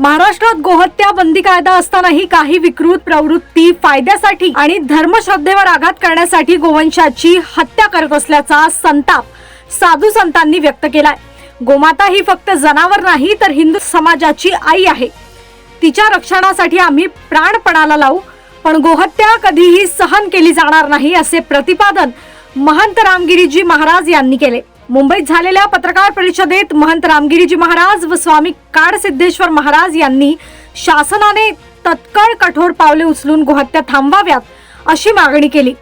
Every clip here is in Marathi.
महाराष्ट्रात गोहत्या बंदी कायदा असतानाही काही विकृत प्रवृत्ती फायद्यासाठी आणि धर्मश्रद्धेवर आघात करण्यासाठी गोवंशाची हत्या करत असल्याचा संताप साधू संतांनी व्यक्त केलाय. गोमाता ही फक्त जनावर नाही तर हिंदू समाजाची आई आहे. तिच्या रक्षणासाठी आम्ही प्राणपणाला लावू पण गोहत्या कधीही सहन केली जाणार नाही असे प्रतिपादन महंत रामगिरीजी महाराज यांनी केले. मुंबईत झालेल्या पत्रकार परिषदेत महंत रामगिरीजी महाराज व स्वामी काडसिद्धेश्वर महाराज यांनी शासनाने तत्काळ कठोर पावले उचलून गोहत्या थांबवाव्यात अशी मागणी केली.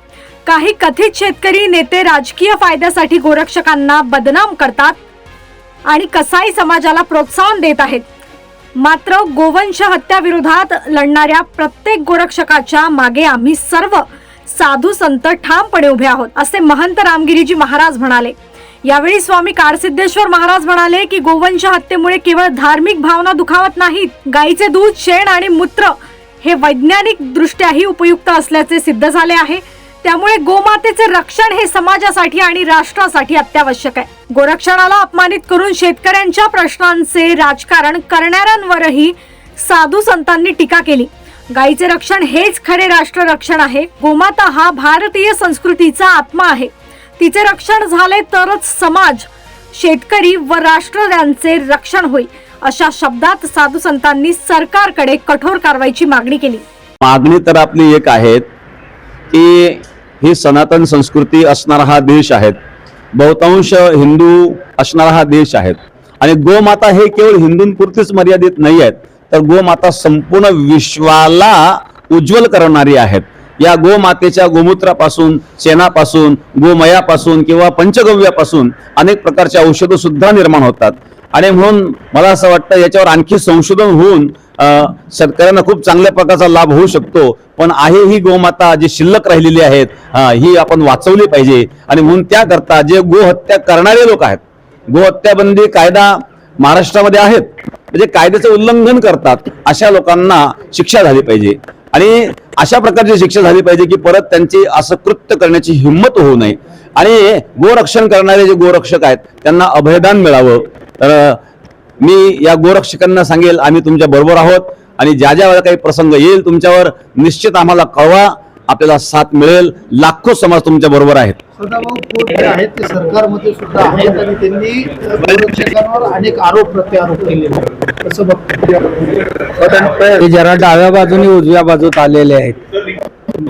काही कथित शेतकरी नेते राजकीय फायद्यासाठी गोरक्षकांना बदनाम करतात आणि कसाई समाजाला प्रोत्साहन देत आहेत. मात्र गोवंश हत्या विरोधात लढणाऱ्या प्रत्येक गोरक्षकाच्या मागे आम्ही सर्व साधू संत ठामपणे उभे आहोत असे महंत रामगिरीजी महाराज म्हणाले. यावेळी स्वामी कारसिद्धेश्वर महाराज म्हणाले की गोवंश हत्येमुळे केवळ धार्मिक भावना दुखावत नाहीत. गाईचे दूध शेण आणि मूत्र हे वैज्ञानिक दृष्ट्याही उपयुक्त असल्याचे सिद्ध झाले आहे. त्यामुळे गोमातेचे रक्षण हे समाजासाठी आणि राष्ट्रासाठी अत्यावश्यक आहे. गोरक्षणाला अपमानित करून शेतकऱ्यांच्या प्रश्नांचे राजकारण करणाऱ्यांवरही साधू संतांनी टीका केली. गायीचे रक्षण हेच खरे राष्ट्र रक्षण आहे. गोमाता हा भारतीय संस्कृतीचा आत्मा आहे. तिचे रक्षण झाले तरच समाज शेतकरी व राष्ट्र यांचे रक्षण होईल अशा शब्दात साधू संतांनी सरकारकडे कठोर कारवाईची मागणी केली. मागणी तर आपली एक आहे की ही सनातन संस्कृती असणारा हा देश आहे. बहुतांश हिंदू असणारा हा देश आहे. आणि गोमाता हे केवळ हिंदूंपुरतीच मर्यादित नाही आहेत तर गोमाता संपूर्ण विश्वाला उज्ज्वल करणारी आहेत. या गोमातेच्या गोमूत्रापासून शेणापासून गोमयापासून किंवा पंचगव्यापासून अनेक प्रकारचे औषधं सुद्धा निर्माण होतात. आणि म्हणून मला असं वाटतं याच्यावर आणखी संशोधन होऊन शेतकऱ्यांना खूप चांगल्या प्रकारचा लाभ होऊ शकतो. पण आहे ही गोमाता जी शिल्लक राहिलेली आहेत ही आपण वाचवली पाहिजे. आणि म्हणून त्याकरता जे गोहत्या करणारे लोक आहेत गोहत्याबंदी कायदा महाराष्ट्रामध्ये आहेत म्हणजे कायद्याचं उल्लंघन करतात अशा लोकांना शिक्षा झाली पाहिजे. आणि अशा प्रकारची शिक्षा झाली पाहिजे की परत त्यांची असं कृत्य करण्याची हिंमत होऊ नये. आणि गोरक्षण करणारे जे गोरक्षक आहेत त्यांना अभयदान मिळावं. तर मी या गोरक्षकांना सांगेल आम्ही तुमच्या बरोबर आहोत. आणि ज्या ज्या वेळेला काही प्रसंग येईल तुमच्यावर निश्चित आम्हाला कळवा. आपल्याला साथ मिळेल. लाखो समाज तुमच्या बरोबर आहेत. सदाभाऊ खोत जे आहेत ते सरकारमध्ये सुद्धा आहेत आणि त्यांनी अनेक आरोप प्रत्यारोप कसं बघतो. जरा डाव्या बाजूने उजव्या बाजूत आलेले आहेत.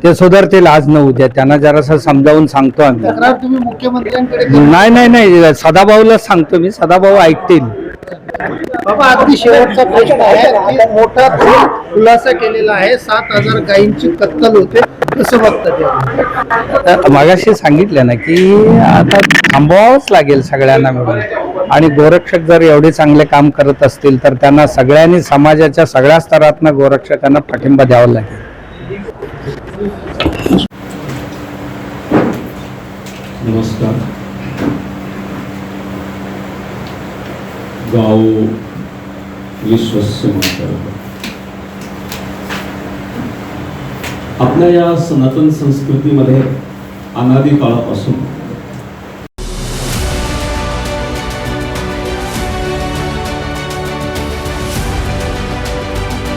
ते सुधारतील आज न उद्या. त्यांना जरासं समजावून सांगतो आम्ही. तक्रार तुम्ही मुख्यमंत्र्यांकडे केली. नाही नाही नाही. सदाभाऊलाच सांगतो मी. सदाभाऊ ऐकतील. बाबा अगदी शेवटचा प्रश्न आहे. मोठा तुम्ही खुलासा केलेला आहे. सात हजार गायींची कत्तल होते. कसं बघता ते मगाशी सांगितलं ना की आता थांबवावंच लागेल सगळ्यांना मिळून. आणि गोरक्षक जर एवढे चांगले काम करत असतील तर त्यांना सगळ्यांनी समाजाच्या सगळ्या स्तरातनं गोरक्षकांना पाठिंबा द्यावा लागेल. नमस्कार. गाव विश्वस्य मातरम्. आपल्या या सनातन संस्कृतीमध्ये अनादी काळापासून